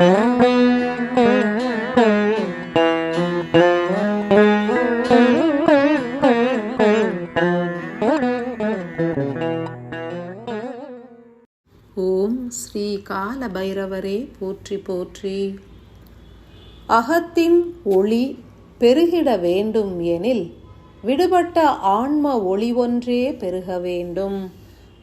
ஓம் ஸ்ரீ கால பைரவரே போற்றி போற்றி. அகத்தின் ஒளி பெருகிட வேண்டும் எனில் விடுபட்ட ஆன்ம ஒளி ஒன்றே பெருக வேண்டும்.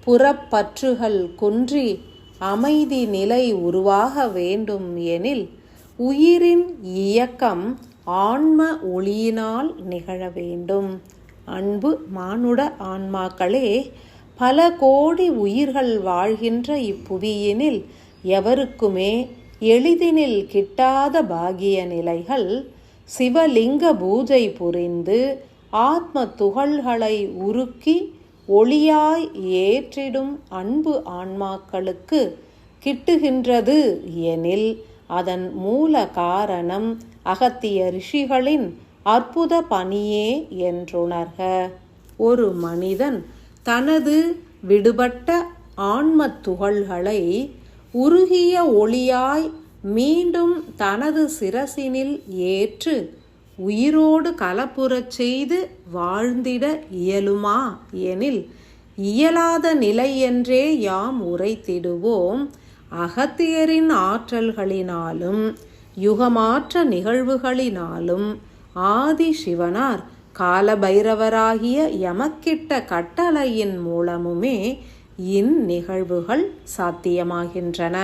புறப்பற்றுகள் குன்றி அமைதி நிலை உருவாக வேண்டும் எனில் உயிரின் இயக்கம் ஆன்ம ஒளியினால் நிகழ வேண்டும். அன்பு மானுட ஆன்மாக்களே பல கோடி உயிர்கள் வாழ்கின்ற இப்புவியினில் எவருக்குமே எளிதினில் கிட்டாத பாகிய நிலைகள் சிவலிங்க பூஜை புரிந்து ஆத்ம துகள்களை உருக்கி ஒளியாய் ஏற்றிடும் அன்பு ஆன்மாக்களுக்கு கிட்டுகின்றது எனில் அதன் மூல காரணம் அகத்திய ரிஷிகளின் அற்புத பணியே என்றுணர்க. ஒரு மனிதன் தனது விடுபட்ட ஆன்ம துகள்களை உருகிய ஒளியாய் மீண்டும் தனது சிரசினில் ஏற்று உயிரோடு கலப்புறச் செய்து வாழ்ந்திட இயலுமா? எனில் இயலாத நிலை என்றே யாம் உரைத்திடுவோம். அகத்தியரின் ஆற்றல்களினாலும் யுகமாற்ற நிகழ்வுகளினாலும் ஆதி சிவனார் காலபைரவராகிய எமக்கிட்ட கட்டளையின் மூலமுமே இந்நிகழ்வுகள் சாத்தியமாகின்றன.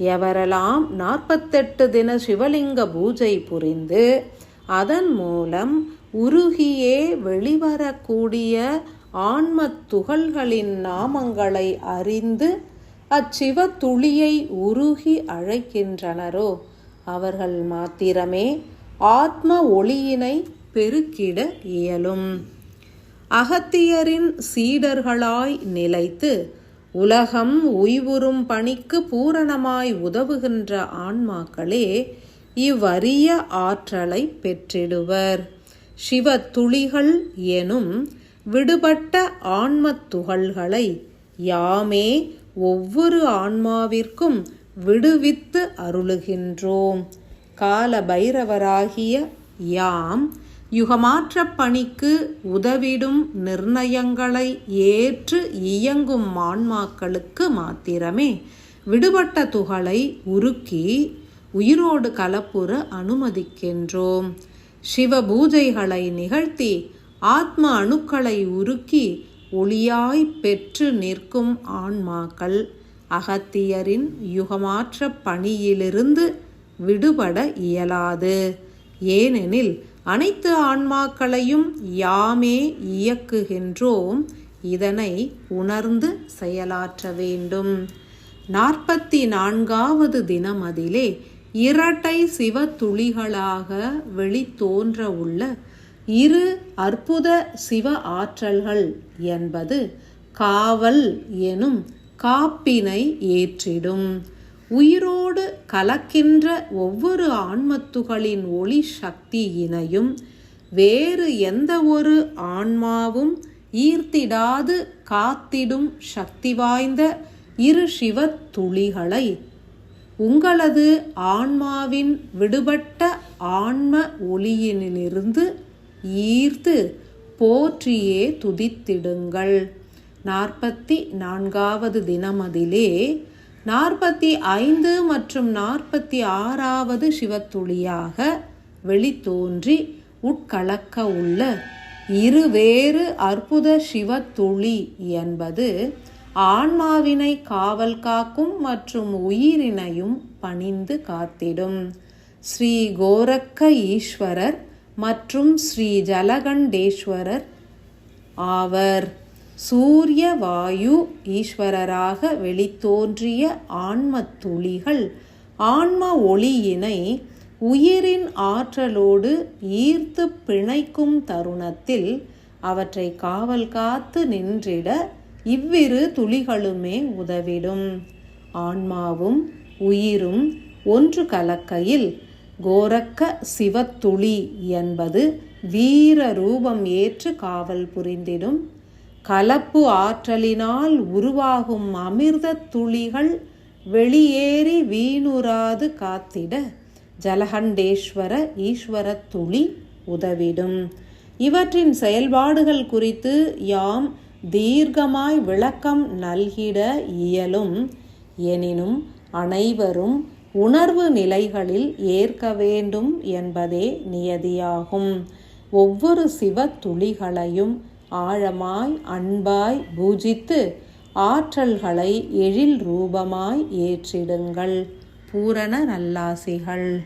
எவரெல்லாம் நாற்பத்தெட்டு தின சிவலிங்க பூஜை புரிந்து அதன் மூலம் உருகியே வெளிவரக்கூடிய ஆன்ம துகள்களின் நாமங்களை அறிந்து அச்சிவ துளியை உருகி அழைக்கின்றனரோ அவர்கள் மாத்திரமே ஆத்ம ஒளியினை பெருக்கிட இயலும். அகத்தியரின் சீடர்களாய் நிலைத்து உலகம் உய்வுறும் பணிக்கு பூரணமாய் உதவுகின்ற ஆன்மாக்களே இவ்வரிய ஆற்றலை பெற்றிடுவர். சிவ துளிகள் எனும் விடுபட்ட ஆன்ம துகள்களை யாமே ஒவ்வொரு ஆன்மாவிற்கும் விடுவித்து அருளுகின்றோம். கால பைரவராகிய யாம் யுகமாற்ற பணிக்கு உதவிடும் நிர்ணயங்களை ஏற்று இயங்கும் ஆன்மாக்களுக்கு மாத்திரமே விடுபட்ட துகளை உருக்கி உயிரோடு கலப்புற அனுமதிக்கின்றோம். சிவ பூஜைகளை நிகழ்த்தி ஆத்ம அணுக்களை உருக்கி ஒளியாய் பெற்று நிற்கும் ஆன்மாக்கள் அகத்தியரின் யுகமாற்ற பணியிலிருந்து விடுபட இயலாது. ஏனெனில் அனைத்து ஆன்மாக்களையும் யாமே இயக்குகின்றோம். இதனை உணர்ந்து செயலாற்ற வேண்டும். நாற்பத்தி நான்காவது தினம் அதிலே இரட்டை சிவ துளிகளாக வெளித்தோன்ற உள்ள இரு அற்புத சிவ ஆற்றல்கள் என்பது காவல் எனும் காப்பினை ஏற்றிடும். உயிரோடு கலக்கின்ற ஒவ்வொரு ஆன்மத்துகளின் ஒளி சக்தியினையும் வேறு எந்த ஒரு ஆன்மாவும் ஈர்த்திடாது காத்திடும் சக்தி வாய்ந்த இரு சிவ துளிகளை உங்களது ஆன்மாவின் விடுபட்ட ஆன்ம ஒளியினிலிருந்து ஈர்த்து போற்றியே துதித்திடுங்கள். நாற்பத்தி நான்காவது தினமதிலே நாற்பத்தி ஐந்து மற்றும் நாற்பத்தி ஆறாவது சிவத்துளியாக வெளித்தோன்றி உட்கலக்க உள்ள இருவேறு அற்புத சிவத்துளி என்பது ஆன்மாவினை காவல் காக்கும் மற்றும் உயிரினையும் பணிந்து காத்திடும். ஸ்ரீ கோரக்க ஈஸ்வரர் மற்றும் ஸ்ரீ ஜலகண்டேஸ்வரர் ஆவர். சூரிய வாயு ஈஸ்வரராக வெளித்தோன்றிய ஆன்ம துளிகள் ஆன்ம ஒளியினை உயிரின் ஆற்றலோடு ஈர்த்து பிணைக்கும் தருணத்தில் அவற்றை காவல் காத்து நின்றிட இவ்விரு துளிகளுமே உதவிடும். ஆன்மாவும் உயிரும் ஒன்று கலக்கையில் கோரக்க சிவத்துளி என்பது வீர ரூபம் ஏற்று காவல் புரிந்திடும். கலப்பு ஆற்றலினால் உருவாகும் அமிர்த துளிகள் வெளியேறி வீணுராது காத்திட ஜலகண்டேஸ்வர ஈஸ்வர துளி உதவிடும். இவற்றின் செயல்பாடுகள் குறித்து யாம் தீர்க்கமாய் விளக்கம் நல்கிட இயலும். எனினும் அனைவரும் உணர்வு நிலைகளில் ஏற்க வேண்டும் என்பதே நியதியாகும். ஒவ்வொரு சிவ துளிகளையும் ஆழமாய் அன்பாய் பூஜித்து ஆற்றல்களை எழில் ரூபமாய் ஏற்றிடுங்கள். பூரண நல்லாசிகள்.